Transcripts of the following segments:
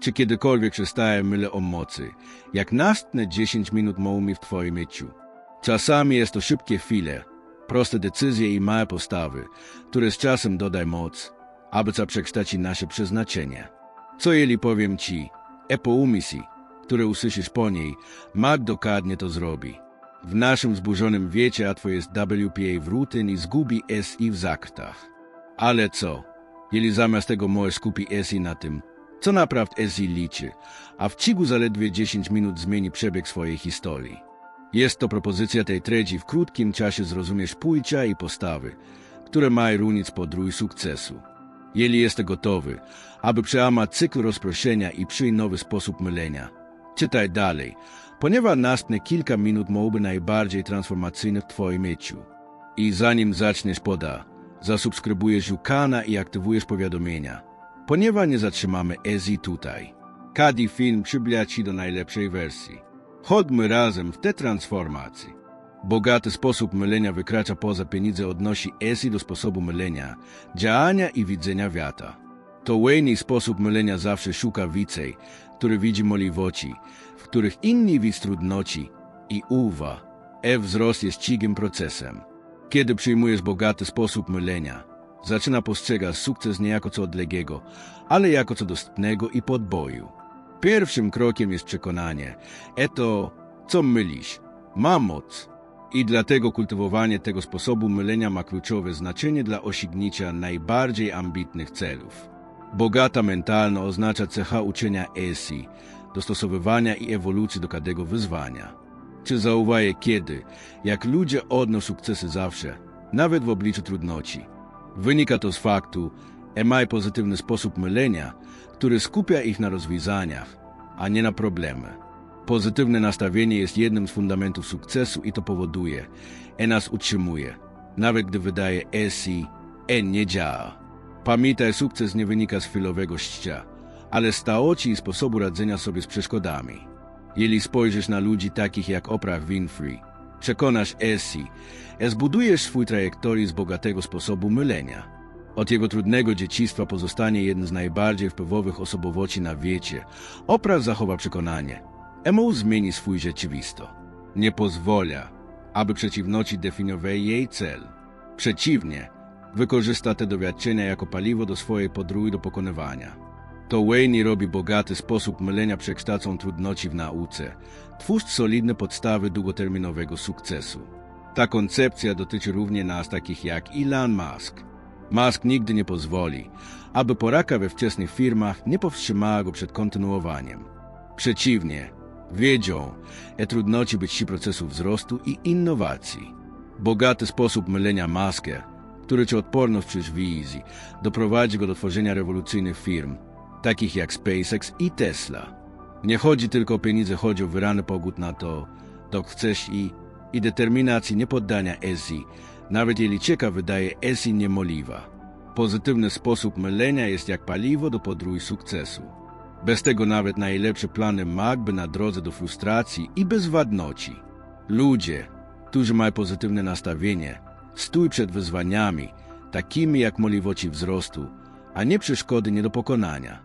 Czy kiedykolwiek przestaje mylę o mocy? Jak następne 10 minut mi w twoim życiu. Czasami jest to szybkie chwile, proste decyzje i małe postawy, które z czasem dodaj moc, aby co nasze przeznaczenie. Co jeśli powiem ci, e po umysł, które usłyszysz po niej, Mag dokładnie to zrobi. W naszym zburzonym wiecie łatwo jest WPA w rutyn i zgubi SI w zaktach. Ale co, jeśli zamiast tego możesz skupić SI na tym, co naprawdę SI liczy, a w cigu zaledwie 10 minut zmieni przebieg swojej historii. Jest to propozycja tej treści w krótkim czasie zrozumiesz pójścia i postawy, które mają runić podrój sukcesu. Jeśli jesteś gotowy, aby przełamać cykl rozproszenia i przyjąć nowy sposób mylenia, czytaj dalej, ponieważ następne kilka minut mogłyby najbardziej transformacyjne w Twoim życiu. I zanim zaczniesz poda, zasubskrybujesz Jukana i aktywujesz powiadomienia, ponieważ nie zatrzymamy Ezi tutaj. Każdy film przybliża Ci do najlepszej wersji. Chodźmy razem w te transformacje. Bogaty sposób mylenia wykracza poza pieniądze odnosi Esi do sposobu mylenia, działania i widzenia wiata. To Wayne sposób mylenia zawsze szuka więcej, który widzi możliwości, w których inni widz trudności i uwa. E wzrost jest cigim procesem. Kiedy przyjmujesz bogaty sposób mylenia, zaczyna postrzegać sukces nie jako co odległego, ale jako co dostępnego i podboju. Pierwszym krokiem jest przekonanie, eto, co mylisz, ma moc. I dlatego kultywowanie tego sposobu mylenia ma kluczowe znaczenie dla osiągnięcia najbardziej ambitnych celów. Bogata mentalna oznacza cecha uczenia ESI, dostosowywania i ewolucji do każdego wyzwania. Czy zauwaje kiedy, jak ludzie odnoszą sukcesy zawsze, nawet w obliczu trudności? Wynika to z faktu, mają pozytywny sposób mylenia, który skupia ich na rozwiązaniach, a nie na problemy. Pozytywne nastawienie jest jednym z fundamentów sukcesu i to powoduje, że nas utrzymuje, nawet gdy wydaje esi, e nie działa. Pamiętaj, sukces nie wynika z chwilowego szczęścia, ale stałoci i sposobu radzenia sobie z przeszkodami. Jeśli spojrzysz na ludzi takich jak Oprah Winfrey, przekonasz esi, że zbudujesz swój trajektorii z bogatego sposobu mylenia. Od jego trudnego dzieciństwa pozostanie jeden z najbardziej wpływowych osobowości na wiecie. Oprah zachowa przekonanie. Emo zmieni swój rzeczywisto. Nie pozwala, aby przeciwności definiowały jej cel. Przeciwnie, wykorzysta te doświadczenia jako paliwo do swojej podróży do pokonywania. To Wayne robi bogaty sposób mylenia przekształcą trudności w nauce, twórz solidne podstawy długoterminowego sukcesu. Ta koncepcja dotyczy również nas takich jak Elon Musk. Musk nigdy nie pozwoli, aby poraka we wczesnych firmach nie powstrzymała go przed kontynuowaniem. Przeciwnie, wiedział, że trudności być procesu wzrostu i innowacji. Bogaty sposób mylenia maskę, który ci odporność przy wizji, doprowadzi go do tworzenia rewolucyjnych firm, takich jak SpaceX i Tesla. Nie chodzi tylko o pieniądze, chodzi o wyrany pogód na to, to chcesz i, i determinacji niepoddania Esi, nawet jeśli cieka wydaje Esi niemoliwa. Pozytywny sposób mylenia jest jak paliwo do podróży sukcesu. Bez tego nawet najlepsze plany magby na drodze do frustracji i bezwadności. Ludzie, którzy mają pozytywne nastawienie, stój przed wyzwaniami, takimi jak możliwości wzrostu, a nie przeszkody nie do pokonania.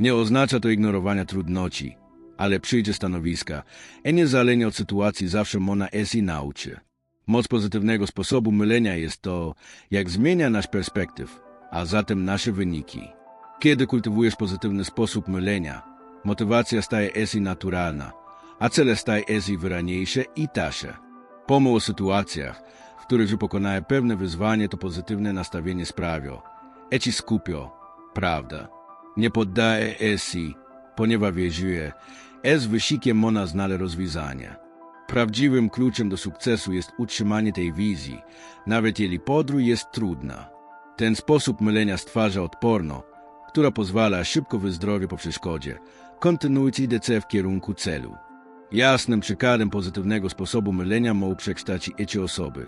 Nie oznacza to ignorowania trudności, ale przyjdzie stanowiska, a niezależnie od sytuacji zawsze mona esi nauczy. Moc pozytywnego sposobu mylenia jest to, jak zmienia nasz perspektyw, a zatem nasze wyniki. Kiedy kultywujesz pozytywny sposób mylenia, motywacja staje esi naturalna, a cele staje esi wyraniejsze i tasze. Pomimo o sytuacjach, w których pokonaje pewne wyzwanie, to pozytywne nastawienie sprawia. Eci skupio, prawda. Nie poddaje esi, ponieważ wierzuje, es wysikiem mona znale rozwiązanie. Prawdziwym kluczem do sukcesu jest utrzymanie tej wizji, nawet jeśli podróż jest trudna. Ten sposób mylenia stwarza odporno, która pozwala szybko wyzdrowieć po przeszkodzie, kontynuując idece w kierunku celu. Jasnym przykładem pozytywnego sposobu mylenia mogą przekształcić ecie osoby.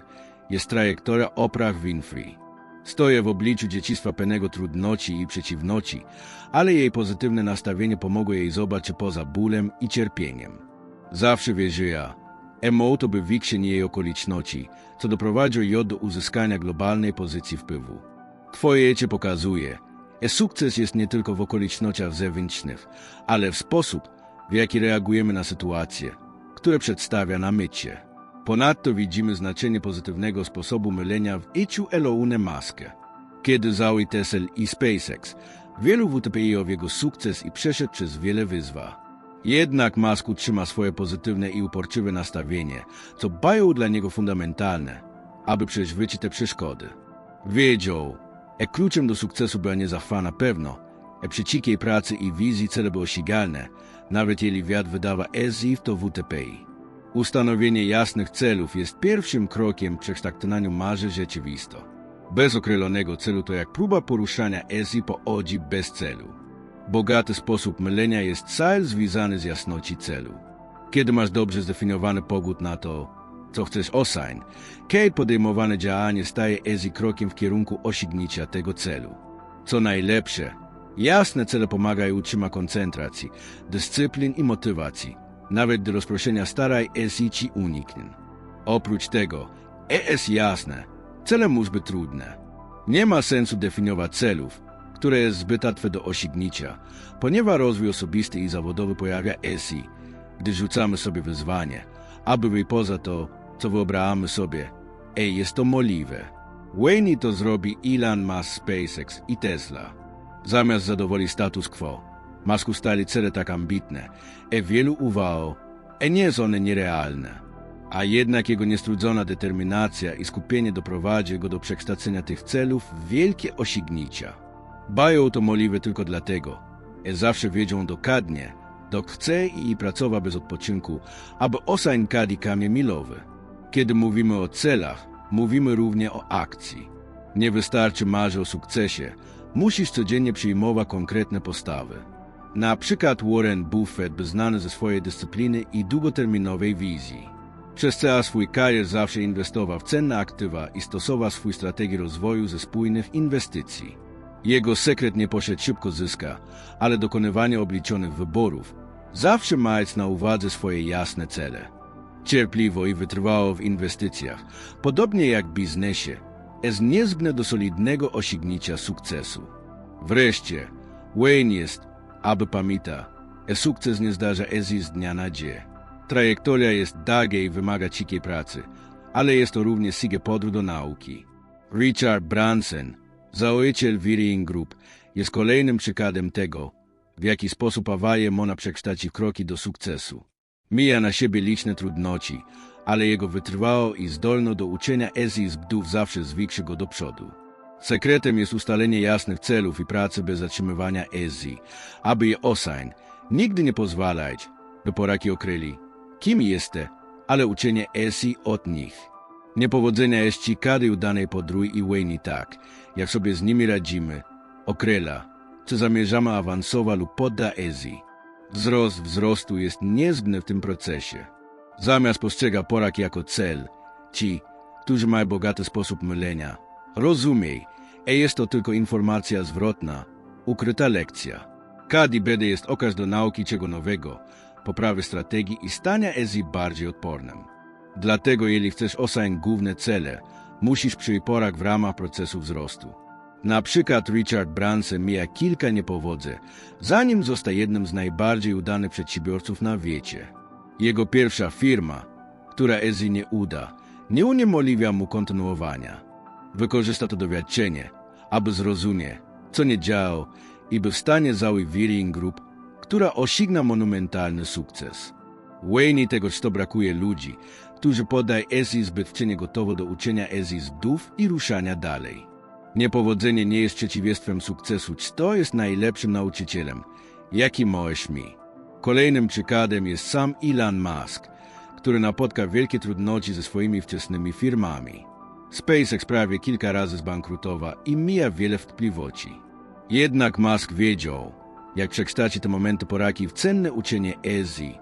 Jest trajektoria Oprah Winfrey. Stoję w obliczu dzieciństwa pełnego trudności i przeciwności, ale jej pozytywne nastawienie pomogło jej zobaczyć poza bólem i cierpieniem. Zawsze wierzyła, emo to by wikrzeń jej okoliczności, co doprowadziło ją do uzyskania globalnej pozycji wpływu. Twoje jecie pokazuje, E sukces jest nie tylko w okolicznościach zewnętrznych, ale w sposób, w jaki reagujemy na sytuacje, które przedstawia nam mycie. Ponadto widzimy znaczenie pozytywnego sposobu mylenia w iciu Eloune Maskę. Kiedy zały Tesla i SpaceX, wielu WTPI-ów jego sukces i przeszedł przez wiele wyzwa. Jednak Musk utrzyma swoje pozytywne i uporczywe nastawienie, co bają dla niego fundamentalne, aby przeżyć te przeszkody. Wiedział, e kluczem do sukcesu była niezachwana pewno, e przecikiej pracy i wizji cele były osiągalne, nawet jeśli wiatr wydawa EZIF to WTPI. Ustanowienie jasnych celów jest pierwszym krokiem w przekształceniu marzy rzeczywisto. Bez określonego celu to jak próba poruszania EZI po odzi bez celu. Bogaty sposób mylenia jest cały związany z jasności celu. Kiedy masz dobrze zdefiniowany pogląd na to, co chcesz osiągnąć, kiedy podejmowane działanie staje EZI krokiem w kierunku osiągnięcia tego celu. Co najlepsze, jasne cele pomagają utrzymać koncentracji, dyscyplin i motywacji, nawet do rozproszenia starej ESI ci uniknie. Oprócz tego, ES jasne, cele muszą być trudne. Nie ma sensu definiować celów, które jest zbyt łatwe do osiągnięcia, ponieważ rozwój osobisty i zawodowy pojawia ESI, gdy rzucamy sobie wyzwanie, aby wyjść poza to, co wyobrażamy sobie. Ej, jest to możliwe. Wayne to zrobi Elon Musk, SpaceX i Tesla. Zamiast zadowolić status quo, Musk ustali cele tak ambitne, e wielu uwało, e nie są one nierealne. A jednak jego niestrudzona determinacja i skupienie doprowadzi go do przekształcenia tych celów w wielkie osiągnięcia. Bają to możliwe tylko dlatego, że zawsze wiedzią dokładnie, dok chce i pracowa bez odpoczynku, aby osań kadi kamień milowy. Kiedy mówimy o celach, mówimy również o akcji. Nie wystarczy marzyć o sukcesie, musisz codziennie przyjmować konkretne postawy. Na przykład Warren Buffett był znany ze swojej dyscypliny i długoterminowej wizji. Przez cały swój karier zawsze inwestował w cenne aktywa i stosował swój strategię rozwoju ze spójnych inwestycji. Jego sekret nie poszedł szybko zyska, ale dokonywanie obliczonych wyborów, zawsze mając na uwadze swoje jasne cele. Cierpliwo i wytrwało w inwestycjach, podobnie jak w biznesie, jest niezbędne do solidnego osiągnięcia sukcesu. Wreszcie, Wayne jest, aby pamięta, że sukces nie zdarza się z dnia na dzień. Trajektoria jest długa i wymaga cikiej pracy, ale jest to również sige podróż do nauki. Richard Branson, założyciel Virying Group, jest kolejnym przykładem tego, w jaki sposób awaje można przekształcić w kroki do sukcesu. Mija na siebie liczne trudności, ale jego wytrwało i zdolno do uczenia Ezji z bdów zawsze zwiększy go do przodu. Sekretem jest ustalenie jasnych celów i pracy bez zatrzymywania Ezji, aby je osań. Nigdy nie pozwalać, poraki okryli, kim jeste, ale uczenie Ezji od nich. Niepowodzenia jest ci każdej udanej podrój i Wayne tak, jak sobie z nimi radzimy, okryla, czy zamierzamy awansować lub podda Ezji. Wzrost wzrostu jest niezbędny w tym procesie. Zamiast postrzega porak jako cel, ci, którzy mają bogaty sposób mylenia, rozumiej, e jest to tylko informacja zwrotna, ukryta lekcja. Bedy jest okaz do nauki czego nowego, poprawy strategii i stania Ezji bardziej odpornym. Dlatego, jeśli chcesz osiągnąć główne cele, musisz przyjść porak w ramach procesu wzrostu. Na przykład Richard Branson mija kilka niepowodzeń, zanim zostaje jednym z najbardziej udanych przedsiębiorców na wiecie. Jego pierwsza firma, która Ezji nie uda, nie uniemożliwia mu kontynuowania. Wykorzysta to doświadczenie, aby zrozumie, co nie działo i by w stanie założyć Virying Group, która osiągna monumentalny sukces. Wayne tegoż to brakuje ludzi, którzy podają Ezji zbyt wcześnie gotowo do uczenia Ezji z bdów i ruszania dalej. Niepowodzenie nie jest przeciwieństwem sukcesu, to jest najlepszym nauczycielem, jaki możesz mi. Kolejnym przykładem jest sam Elon Musk, który napotka wielkie trudności ze swoimi wczesnymi firmami. SpaceX prawie kilka razy zbankrutował i mija wiele wątpliwości. Jednak Musk wiedział, jak przekształcić te momenty poraki w cenne uczenie Ezji,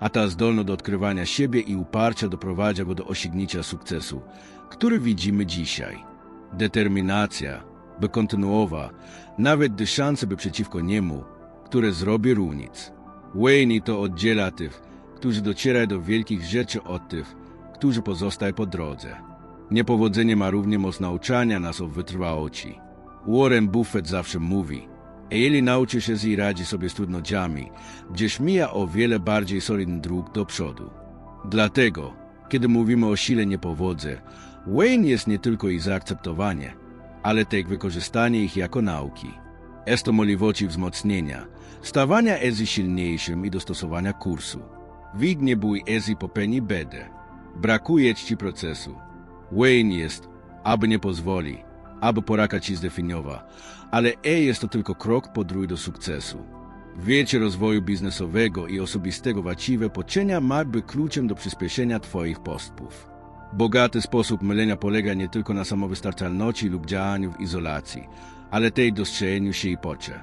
a ta zdolność do odkrywania siebie i uparcia doprowadza go do osiągnięcia sukcesu, który widzimy dzisiaj. Determinacja, by kontynuować, nawet gdy szanse by przeciwko niemu, które zrobi różnic. Wayne to oddziela tych, którzy docierają do wielkich rzeczy od tych, którzy pozostają po drodze. Niepowodzenie ma równie moc nauczania nas o wytrwałości. Warren Buffett zawsze mówi, a jeżeli nauczy się i radzi sobie z trudnościami, gdzieś mija o wiele bardziej solidny dróg do przodu. Dlatego, kiedy mówimy o sile niepowodze, Wayne jest nie tylko ich zaakceptowanie, ale też wykorzystanie ich jako nauki. Jest to możliwości wzmocnienia, stawania Ezi silniejszym i dostosowania kursu. Widnie bój Ezi popełni bedę. Brakuje czci procesu. Wayne jest, aby nie pozwoli, aby poraka ci zdefiniowa, ale E jest to tylko krok podrój do sukcesu. Wiecie rozwoju biznesowego i osobistego właściwe poczenia ma być kluczem do przyspieszenia Twoich postępów. Bogaty sposób mylenia polega nie tylko na samowystarczalności lub działaniu w izolacji, ale też dostrzeżeniu się i pocze.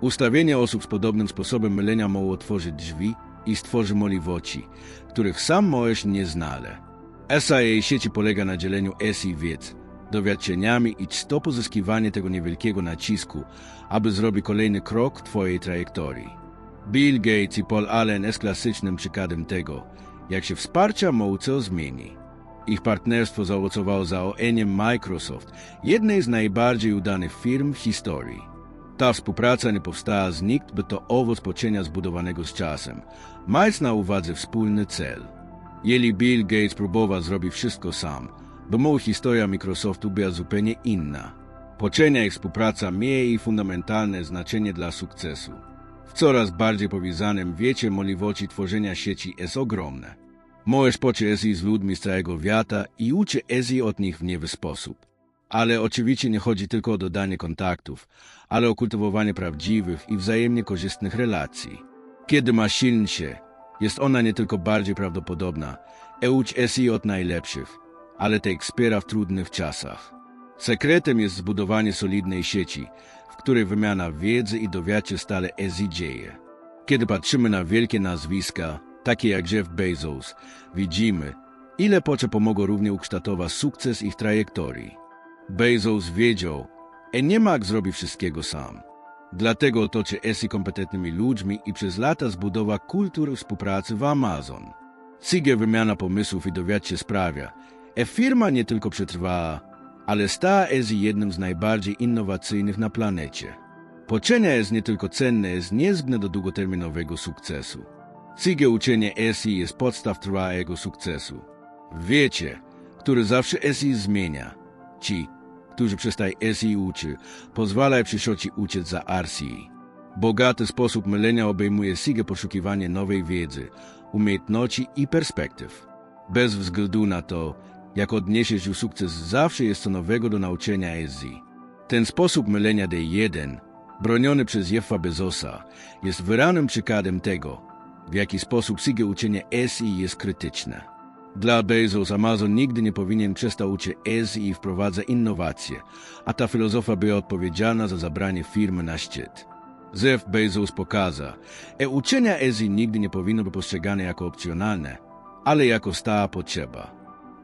Ustawienie osób z podobnym sposobem mylenia może otworzyć drzwi i stworzy możliwości, których sam możesz nie znale. ESA jej sieci polega na dzieleniu ESI wiedz, dowiadczeniami i to pozyskiwanie tego niewielkiego nacisku, aby zrobić kolejny krok Twojej trajektorii. Bill Gates i Paul Allen jest klasycznym przykładem tego, jak się wsparcia mogą zmieni. Ich partnerstwo zaowocowało zaoeniem Microsoft, jednej z najbardziej udanych firm w historii. Ta współpraca nie powstała z nikt, by to owoc poczenia zbudowanego z czasem, mając na uwadze wspólny cel. Jeżeli Bill Gates próbował zrobić wszystko sam, mu historia Microsoftu była zupełnie inna. Poczenia ich współpraca miała i fundamentalne znaczenie dla sukcesu. W coraz bardziej powiązanym wiecie możliwości tworzenia sieci jest ogromne. Możesz poczuć z ludźmi z całego świata i uczy Ezi od nich w niewy sposób. Ale oczywiście nie chodzi tylko o dodanie kontaktów, ale o kultywowanie prawdziwych i wzajemnie korzystnych relacji. Kiedy ma silny się, jest ona nie tylko bardziej prawdopodobna, e Ezi od najlepszych, ale też wspiera w trudnych czasach. Sekretem jest zbudowanie solidnej sieci, w której wymiana wiedzy i dowiadczy stale Ezi dzieje. Kiedy patrzymy na wielkie nazwiska, takie jak Jeff Bezos, widzimy, ile pocze pomogło równie ukształtować sukces ich trajektorii. Bezos wiedział, że nie ma jak zrobić wszystkiego sam. Dlatego otoczy Esi kompetentnymi ludźmi i przez lata zbudowa kulturę współpracy w Amazon. Cygę wymiana pomysłów i dowiadcie sprawia, że firma nie tylko przetrwała, ale stała Esi jednym z najbardziej innowacyjnych na planecie. Poczenia jest nie tylko cenne, jest niezbędne do długoterminowego sukcesu. Cygę uczenie Esi jest podstaw trwałego sukcesu. Wiecie, który zawsze Esi zmienia. Ci, którzy przez Esi uczy, pozwalają przyszłości uciec za Arsji. Bogaty sposób mylenia obejmuje sigę poszukiwanie nowej wiedzy, umiejętności i perspektyw. Bez względu na to, jak odniesiesz już sukces, zawsze jest co nowego do nauczenia Esi. Ten sposób mylenia D1, broniony przez Jeffa Bezosa, jest wyranym przykładem tego, w jaki sposób sigę uczenie Esi jest krytyczne. Dla Bezos Amazon nigdy nie powinien przestać uczyć Esi i wprowadza innowacje, a ta filozofia była odpowiedzialna za zabranie firmy na szczyt. Jeff Bezos pokazał, że uczenia Esi nigdy nie powinno być postrzegane jako opcjonalne, ale jako stała potrzeba.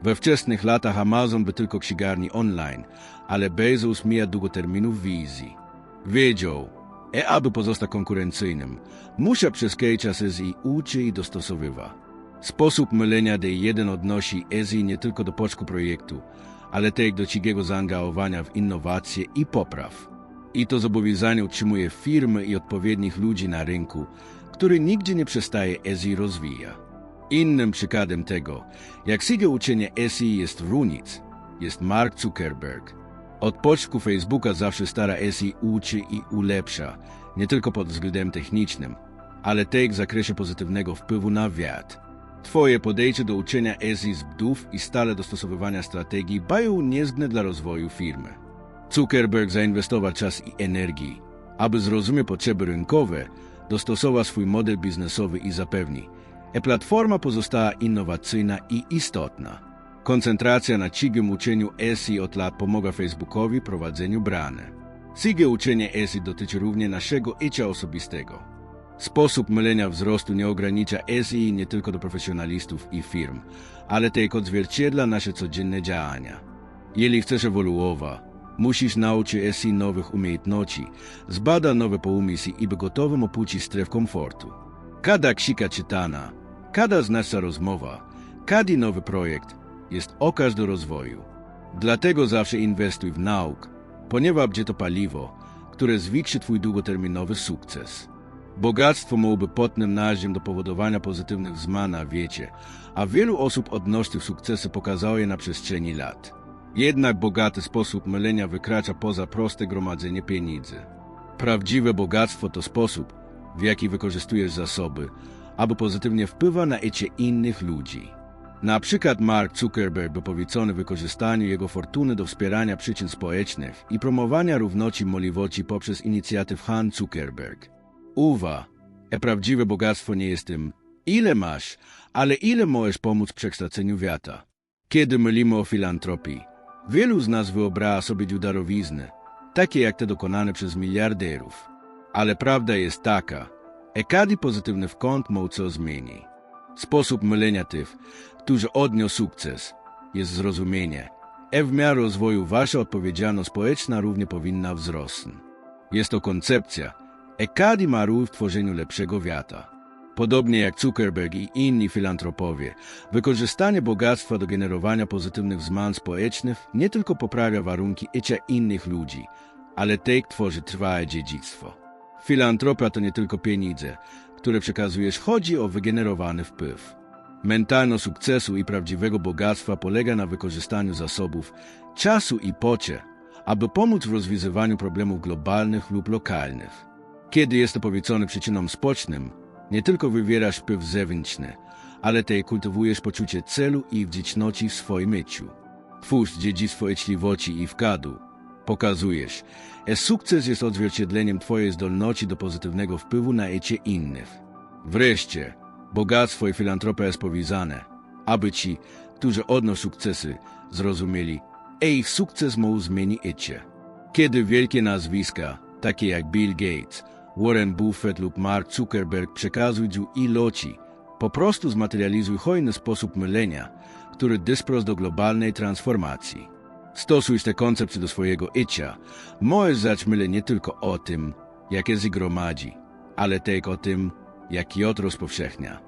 We wczesnych latach Amazon był tylko księgarni online, ale Bezos miał długoterminów wizji. Wiedział, że aby pozostać konkurencyjnym, musi przez czas Esi uczy i dostosowywa. Sposób mylenia D1 odnosi Ezi nie tylko do poczku projektu, ale też do cigiego zaangażowania w innowacje i popraw. I to zobowiązanie utrzymuje firmy i odpowiednich ludzi na rynku, który nigdzie nie przestaje Ezi rozwija. Innym przykładem tego, jak sigę uczenie Esi jest Runic, jest Mark Zuckerberg. Od początku Facebooka zawsze stara Esi uczy i ulepsza, nie tylko pod względem technicznym, ale też w zakresie pozytywnego wpływu na wiat. Twoje podejście do uczenia Esi bdów i stale dostosowywania strategii bają niezbędne dla rozwoju firmy. Zuckerberg zainwestował czas i energii, aby zrozumieć potrzeby rynkowe, dostosował swój model biznesowy i zapewni, że platforma pozostała innowacyjna i istotna. Koncentracja na cigym uczeniu ESI od lat pomaga Facebookowi prowadzeniu brany. Cigę uczenie ESI dotyczy również naszego życia osobistego. Sposób mylenia wzrostu nie ogranicza ESI nie tylko do profesjonalistów i firm, ale też odzwierciedla nasze codzienne działania. Jeżeli chcesz ewoluować, musisz nauczyć ESI nowych umiejętności, zbada nowe pomysły i być gotowym opuścić stref komfortu. Kada ksika czytana, kada z rozmowa, każdy nowy projekt jest okaz do rozwoju. Dlatego zawsze inwestuj w nauk, ponieważ będzie to paliwo, które zwiększy twój długoterminowy sukces. Bogactwo mogłoby potnym narzędziem do powodowania pozytywnych zmian na wiecie, a wielu osób odnosi tych sukcesy pokazało je na przestrzeni lat. Jednak bogaty sposób mylenia wykracza poza proste gromadzenie pieniędzy. Prawdziwe bogactwo to sposób, w jaki wykorzystujesz zasoby, aby pozytywnie wpływa na życie innych ludzi. Na przykład Mark Zuckerberg był powiedzony wykorzystaniu jego fortuny do wspierania przyczyn społecznych i promowania równości możliwości poprzez inicjatyw Han Zuckerberg. Uwa, e prawdziwe bogactwo nie jest tym, ile masz, ale ile możesz pomóc w przekształceniu świata. Kiedy mylimy o filantropii, wielu z nas wyobraża sobie darowizny, takie jak te dokonane przez miliarderów. Ale prawda jest taka, e każdy pozytywny wkąt co zmieni. Sposób mylenia tych, którzy odnią sukces, jest zrozumienie, e w miarę rozwoju wasza odpowiedzialność społeczna równie powinna wzrosnąć. Jest to koncepcja, e każdy ma ról w tworzeniu lepszego świata. Podobnie jak Zuckerberg i inni filantropowie, wykorzystanie bogactwa do generowania pozytywnych zmian społecznych nie tylko poprawia warunki życia innych ludzi, ale też tworzy trwałe dziedzictwo. Filantropia to nie tylko pieniądze, które przekazujesz, chodzi o wygenerowany wpływ. Mentalność sukcesu i prawdziwego bogactwa polega na wykorzystaniu zasobów, czasu i pocie, aby pomóc w rozwiązywaniu problemów globalnych lub lokalnych. Kiedy jest to powiedzone przyczynom spocznym, nie tylko wywierasz wpływ zewnętrzny, ale też kultywujesz poczucie celu i wdzięczności w swoim życiu. Twórz dziedzictwo życzliwości i wkładu. Pokazujesz, że sukces jest odzwierciedleniem Twojej zdolności do pozytywnego wpływu na życie innych. Wreszcie, bogactwo i filantropia jest powiązane, aby ci, którzy odnoszą sukcesy, zrozumieli, że ich sukces może zmienić życie. Kiedy wielkie nazwiska, takie jak Bill Gates, Warren Buffett lub Mark Zuckerberg przekazują ilości, po prostu zmaterializuj hojny sposób mylenia, który dysprost do globalnej transformacji. Stosuj te koncepcje do swojego życia. Możesz zacząć mylę nie tylko o tym, jak je zgromadzi, ale też o tym, jak je rozpowszechnia.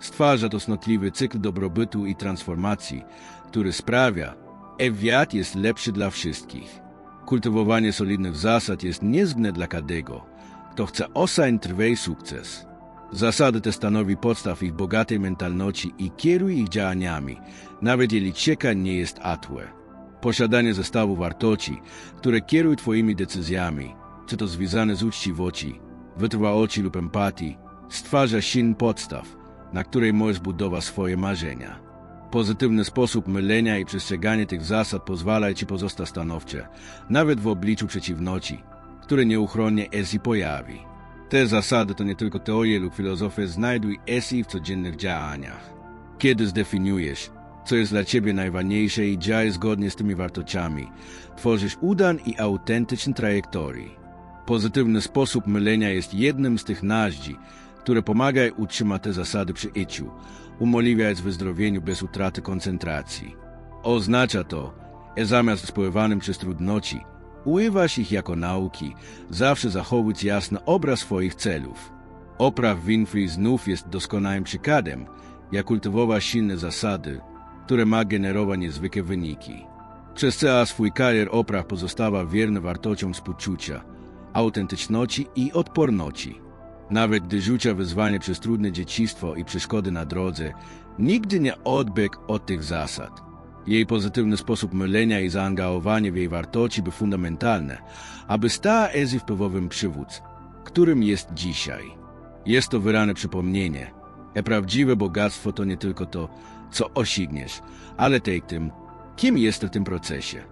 Stwarza to snotliwy cykl dobrobytu i transformacji, który sprawia, że świat jest lepszy dla wszystkich. Kultywowanie solidnych zasad jest niezbędne dla każdego, kto chce osań trwej sukces. Zasady te stanowi podstaw ich bogatej mentalności i kieruj ich działaniami, nawet jeśli cieka nie jest atłe. Posiadanie zestawu wartości, które kierują Twoimi decyzjami, czy to związane z uczciwością, wytrwałości lub empatii, stwarza silny podstaw, na której możesz budować swoje marzenia. Pozytywny sposób mylenia i przestrzeganie tych zasad pozwala Ci pozostać stanowcze, nawet w obliczu przeciwności, które nieuchronnie esi pojawi. Te zasady to nie tylko teorie lub filozofie, znajduj esi w codziennych działaniach. Kiedy zdefiniujesz, co jest dla Ciebie najważniejsze i działaj zgodnie z tymi wartościami, tworzysz udan i autentyczny trajektorii. Pozytywny sposób mylenia jest jednym z tych narzędzi, które pomagają utrzymać te zasady przy iciu, umożliwiając wyzdrowieniu bez utraty koncentracji. Oznacza to, że zamiast spływanym przez trudności, używasz ich jako nauki, zawsze zachowując jasny obraz swoich celów. Opraw Winfrey znów jest doskonałym przykładem, jak kultywować silne zasady, które ma generować niezwykłe wyniki. Przez cały swój karier Oprah pozostawa wierny wartościom współczucia, autentyczności i odporności. Nawet gdy rzucia wyzwanie przez trudne dzieciństwo i przeszkody na drodze, nigdy nie odbiegł od tych zasad. Jej pozytywny sposób mylenia i zaangażowanie w jej wartości by fundamentalne, aby stała Ezi wpływowym przywódz, którym jest dzisiaj. Jest to wyrane przypomnienie, że prawdziwe bogactwo to nie tylko to, co osiągniesz, ale też tym, kim jest w tym procesie.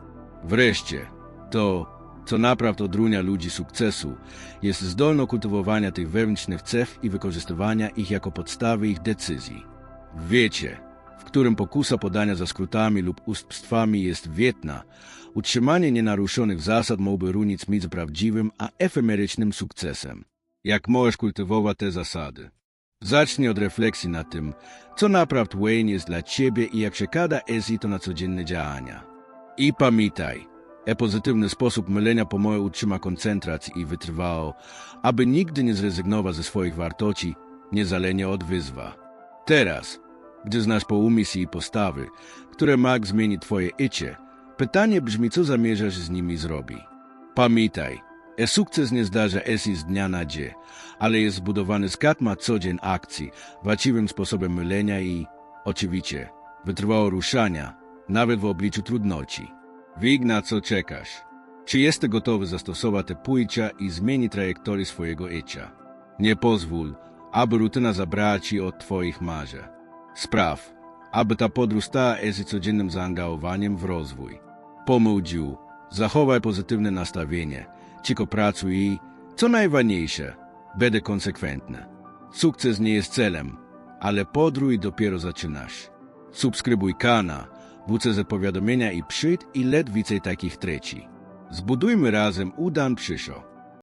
Wreszcie, to, co naprawdę odróżnia ludzi sukcesu, jest zdolność kultywowania tych wewnętrznych cech i wykorzystywania ich jako podstawy ich decyzji. Wiecie, w którym pokusa podania za skrótami lub ustępstwami jest wietna, utrzymanie nienaruszonych zasad mogłoby runić między prawdziwym a efemerycznym sukcesem. Jak możesz kultywować te zasady? Zacznij od refleksji nad tym, co naprawdę Wayne jest dla ciebie i jak przekłada Ezi to na codzienne działania. I pamiętaj, e pozytywny sposób mylenia pomoże utrzyma koncentrację i wytrwało, aby nigdy nie zrezygnować ze swoich wartości, niezależnie od wyzwa. Teraz, gdy znasz po umysł i postawy, które mag zmieni twoje życie, pytanie brzmi, co zamierzasz z nimi zrobić. Pamiętaj, e sukces nie zdarza się z dnia na dzień, ale jest zbudowany z katma codzień akcji, właściwym sposobem mylenia i, oczywiście, wytrwało ruszania, nawet w obliczu trudności. Wig na co czekasz. Czy jesteś gotowy zastosować te pójścia i zmienić trajektorię swojego życia? Nie pozwól, aby rutyna zabrała ci od twoich marzeń. Spraw, aby ta podróż stała się codziennym zaangażowaniem w rozwój. Pomóż zachowaj pozytywne nastawienie, cicho pracuj i, co najważniejsze, będę konsekwentny. Sukces nie jest celem, ale podróż dopiero zaczynasz. Subskrybuj kanał, WCZ powiadomienia i przyjść i let więcej takich treści. Zbudujmy razem udan przyszło.